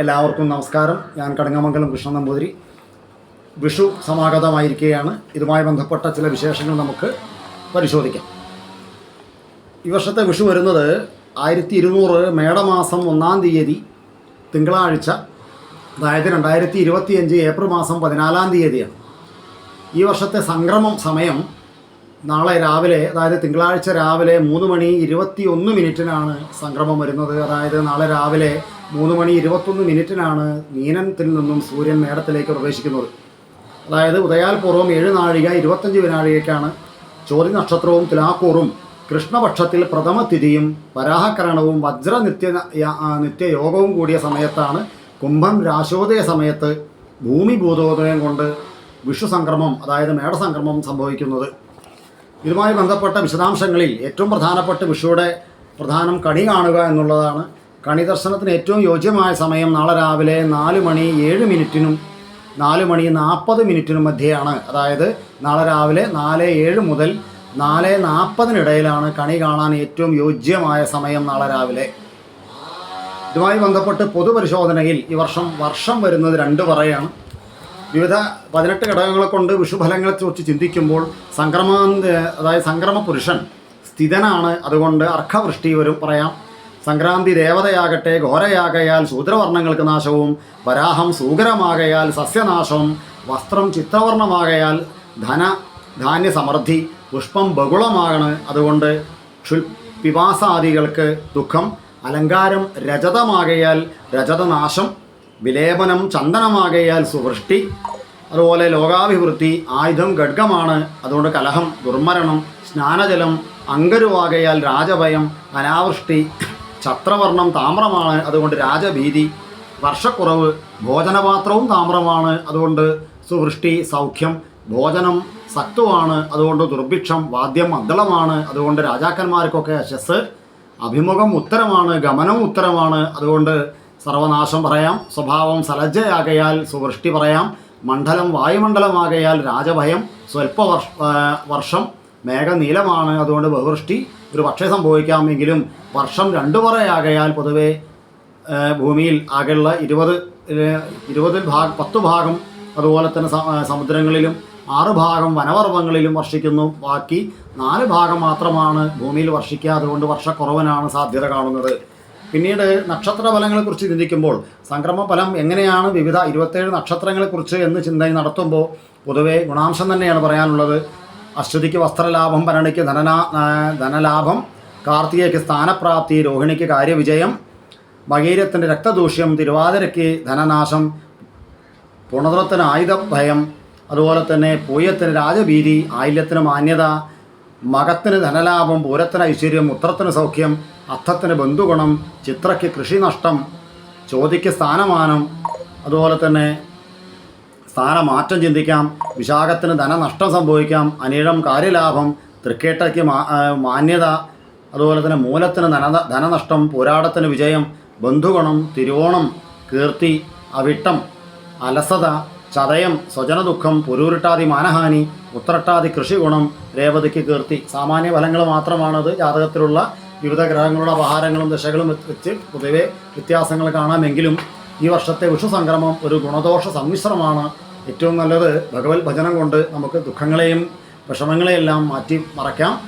എല്ലാവർക്കും നമസ്കാരം. ഞാൻ കടങ്ങമംഗലം കൃഷ്ണൻ നമ്പൂതിരി. വിഷു സമാഗതമായിരിക്കുകയാണ്. ഇതുമായി ബന്ധപ്പെട്ട ചില വിശേഷങ്ങൾ നമുക്ക് പരിശോധിക്കാം. ഈ വർഷത്തെ വിഷു വരുന്നത് ആയിരത്തി ഇരുന്നൂറ് മേടമാസം ഒന്നാം തീയതി തിങ്കളാഴ്ച അതായത് രണ്ടായിരത്തി ഇരുപത്തിയഞ്ച് ഏപ്രിൽ മാസം പതിനാലാം തീയതിയാണ്. ഈ വർഷത്തെ സംക്രമം സമയം നാളെ രാവിലെ അതായത് തിങ്കളാഴ്ച രാവിലെ മൂന്ന് മണി ഇരുപത്തി ഒന്ന് മിനിറ്റിനാണ് സംക്രമം വരുന്നത്. അതായത് നാളെ രാവിലെ മൂന്ന് മണി ഇരുപത്തൊന്ന് മിനിറ്റിനാണ് മീനത്തിൽ നിന്നും സൂര്യൻ മേടത്തിലേക്ക് പ്രവേശിക്കുന്നത്. അതായത് ഉദയാൽ പൂർവം ഏഴ് നാഴിക ഇരുപത്തഞ്ച് വിനാഴികയ്ക്കാണ് ചോതി നക്ഷത്രവും തുലാക്കൂറും കൃഷ്ണപക്ഷത്തിൽ പ്രഥമ തിഥിയും വരാഹകരണവും വജ്ര നിത്യ നിത്യയോഗവും കൂടിയ സമയത്താണ് കുംഭം രാശോദയ സമയത്ത് ഭൂമി ഭൂതോദയം കൊണ്ട് വിഷു സംക്രമം അതായത് മേടസംക്രമം സംഭവിക്കുന്നത്. ഇതുമായി ബന്ധപ്പെട്ട വിശദാംശങ്ങളിൽ ഏറ്റവും പ്രധാനപ്പെട്ട വിഷുവുടെ പ്രധാനം കണി കാണുക എന്നുള്ളതാണ്. കണി ദർശനത്തിന് ഏറ്റവും യോജ്യമായ സമയം നാളെ രാവിലെ നാല് മണി ഏഴ് മിനിറ്റിനും നാല് മണി നാൽപ്പത് മിനിറ്റിനും മധ്യയാണ്. അതായത് നാളെ രാവിലെ നാല് ഏഴ് മുതൽ നാല് നാൽപ്പതിനിടയിലാണ് കണി കാണാൻ ഏറ്റവും യോജ്യമായ സമയം നാളെ രാവിലെ. ഇതുമായി ബന്ധപ്പെട്ട് പൊതുപരിശോധനയിൽ ഈ വർഷം വർഷം വരുന്നത് രണ്ട് പറയാണ്. വിവിധ പതിനെട്ട് ഘടകങ്ങളെ കൊണ്ട് വിഷുഫലങ്ങളെ കുറിച്ച് ചിന്തിക്കുമ്പോൾ സംക്രമ അതായത് സംക്രമ പുരുഷൻ സ്ഥിതനാണ്. അതുകൊണ്ട് അർഹവൃഷ്ടി വരും പറയാം. സംക്രാന്തി ദേവതയാകട്ടെ ഘോരയാകയാൽ ശൂദ്രവർണങ്ങൾക്ക് നാശവും വരാഹം സൂകരമാകയാൽ സസ്യനാശവും വസ്ത്രം ചിത്രവർണമാകയാൽ ധന ധാന്യ സമൃദ്ധി പുഷ്പം ബഹുളമാണ്. അതുകൊണ്ട് പിപാസാദികൾക്ക് ദുഃഖം അലങ്കാരം രജതമാകയാൽ രജതനാശം വിലേപനം ചന്ദനമാകയാൽ സുവൃഷ്ടി. അതുപോലെ ലോകാഭിവൃദ്ധി ആയുധം ഖഡ്ഗമാണ്. അതുകൊണ്ട് കലഹം ദുർമരണം സ്നാനജലം അങ്കരുവാകയാൽ രാജഭയം അനാവൃഷ്ടി ഛത്രവർണം താമ്രമാണ്. അതുകൊണ്ട് രാജഭീതി വർഷക്കുറവ് ഭോജനപാത്രവും താമ്രമാണ്. അതുകൊണ്ട് സുവൃഷ്ടി സൗഖ്യം ഭോജനം സത്വമാണ്. അതുകൊണ്ട് ദുർഭിക്ഷം വാദ്യം മദ്ദളമാണ്. അതുകൊണ്ട് രാജാക്കന്മാർക്കൊക്കെ യശസ് അഭിമുഖം ഉത്തരമാണ് ഗമനം ഉത്തരമാണ്. അതുകൊണ്ട് സർവനാശം പറയാം സ്വഭാവം സലജ്ജയാകയാൽ സുവൃഷ്ടി പറയാം മണ്ഡലം വായുമണ്ഡലമാകയാൽ രാജഭയം സ്വൽപ്പ വർഷ മേഘനീലമാണ് അതുകൊണ്ട് ബഹുവൃഷ്ടി. ഒരു പക്ഷേ സംഭവിക്കാമെങ്കിലും വർഷം രണ്ടു പറയാകയാൽ പൊതുവെ ഭൂമിയിൽ ആകെയുള്ള ഇരുപത് ഇരുപതിൽ ഭാഗം പത്ത് ഭാഗം അതുപോലെ തന്നെ സമുദ്രങ്ങളിലും ആറ് ഭാഗം വനപർവങ്ങളിലും വർഷിക്കുന്നു. ബാക്കി നാല് ഭാഗം മാത്രമാണ് ഭൂമിയിൽ വർഷിക്കുക. അതുകൊണ്ട് വർഷക്കുറവനാണ് സാധ്യത കാണുന്നത്. പിന്നീട് നക്ഷത്ര ഫലങ്ങളെക്കുറിച്ച് ചിന്തിക്കുമ്പോൾ സംക്രമ ഫലം എങ്ങനെയാണ് വിവിധ ഇരുപത്തേഴ് നക്ഷത്രങ്ങളെക്കുറിച്ച് എന്ന് ചിന്ത നടത്തുമ്പോൾ പൊതുവെ ഗുണാംശം തന്നെയാണ് പറയാനുള്ളത്. അശ്വതിക്ക് വസ്ത്രലാഭം ഭരണിക്ക് ധനനാ ധനലാഭം കാർത്തികയ്ക്ക് സ്ഥാനപ്രാപ്തി രോഹിണിക്ക് കാര്യവിജയം മകീരത്തിന്റെ രക്തദൂഷ്യം തിരുവാതിരയ്ക്ക് ധനനാശം പുണർത്തിന് ആയുധഭയം അതുപോലെ തന്നെ പൂയത്തിന് രാജഭീതി ആയില്യത്തിന് മാന്യത മകത്തിന് ധനലാഭം പൂരത്തിന് ഐശ്വര്യം ഉത്രത്തിന് സൗഖ്യം അർത്ഥത്തിന് ബന്ധുഗുണം ചിത്രയ്ക്ക് കൃഷിനഷ്ടം ചോതിക്ക് സ്ഥാനമാനം അതുപോലെ തന്നെ സ്ഥാനമാറ്റം ചിന്തിക്കാം വിശാഖത്തിന് ധനനഷ്ടം സംഭവിക്കാം അനിഴം കാര്യലാഭം തൃക്കേട്ടയ്ക്ക് മാന്യത അതുപോലെ തന്നെ മൂലത്തിന് ധന ധനനഷ്ടം പോരാടത്തിന് വിജയം ബന്ധുഗുണം തിരുവോണം കീർത്തി അവിട്ടം അലസത ചതയം സ്വജനദുഃഖം പുരൂരിട്ടാതി മാനഹാനി ഉത്രട്ടാതി കൃഷിഗുണം രേവതിക്ക് കീർത്തി സാമാന്യ ഫലങ്ങൾ മാത്രമാണത് ജാതകത്തിലുള്ള വിവിധ ഗ്രഹങ്ങളുടെ അപഹാരങ്ങളും ദശകളും വെച്ച് പൊതുവെ വ്യത്യാസങ്ങൾ കാണാമെങ്കിലും ഈ വർഷത്തെ വിഷു സംക്രമം ഒരു ഗുണദോഷ സമ്മിശ്രമാണ്. ഏറ്റവും നല്ലത് ഭഗവത് ഭജനം കൊണ്ട് നമുക്ക് ദുഃഖങ്ങളെയും വിഷമങ്ങളെയെല്ലാം മാറ്റി മറയ്ക്കാം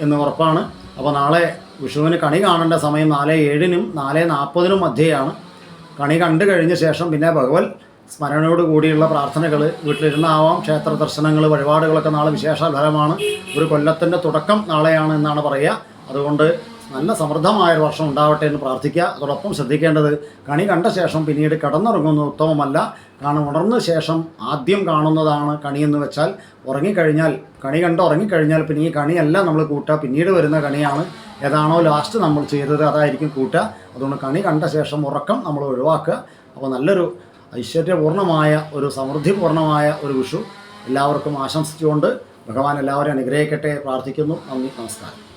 എന്ന് ഉറപ്പാണ്. അപ്പോൾ നാളെ വിഷുവിന് കണി കാണേണ്ട സമയം നാല് ഏഴിനും നാല് നാൽപ്പതിനും മധ്യയാണ്. കണി കണ്ടു കഴിഞ്ഞ ശേഷം പിന്നെ ഭഗവത് സ്മരണയോട് കൂടിയുള്ള പ്രാർത്ഥനകൾ വീട്ടിലിരുന്നാവാം. ക്ഷേത്ര ദർശനങ്ങൾ വഴിപാടുകളൊക്കെ നാളെ വിശേഷ ഫലമാണ്. ഒരു കൊല്ലത്തിന്റെ തുടക്കം നാളെയാണ് എന്നാണ് പറയുക. അതുകൊണ്ട് നല്ല സമൃദ്ധമായ ഒരു വർഷം ഉണ്ടാവട്ടെ എന്ന് പ്രാർത്ഥിക്കുക. അതോടൊപ്പം ശ്രദ്ധിക്കേണ്ടത് കണി കണ്ട ശേഷം പിന്നീട് കിടന്നുറങ്ങുന്നത് ഉത്തമമല്ല. കാരണം ഉണർന്ന ശേഷം ആദ്യം കാണുന്നതാണ് കണിയെന്ന് വെച്ചാൽ ഉറങ്ങിക്കഴിഞ്ഞാൽ കണി കണ്ട് ഉറങ്ങിക്കഴിഞ്ഞാൽ പിന്നെ ഈ കണിയല്ല നമ്മൾ കൂട്ടുക. പിന്നീട് വരുന്ന കണിയാണ്. ഏതാണോ ലാസ്റ്റ് നമ്മൾ ചെയ്തത് അതായിരിക്കും കൂട്ടുക. അതുകൊണ്ട് കണി കണ്ട ശേഷം ഉറക്കം നമ്മൾ ഒഴിവാക്കുക. അപ്പോൾ നല്ലൊരു ഐശ്വര്യപൂർണമായ ഒരു സമൃദ്ധിപൂർണമായ ഒരു വിഷു എല്ലാവർക്കും ആശംസിച്ചുകൊണ്ട് ഭഗവാൻ എല്ലാവരെയും അനുഗ്രഹിക്കട്ടെ. പ്രാർത്ഥിക്കുന്നു. നന്ദി നമസ്കാരം.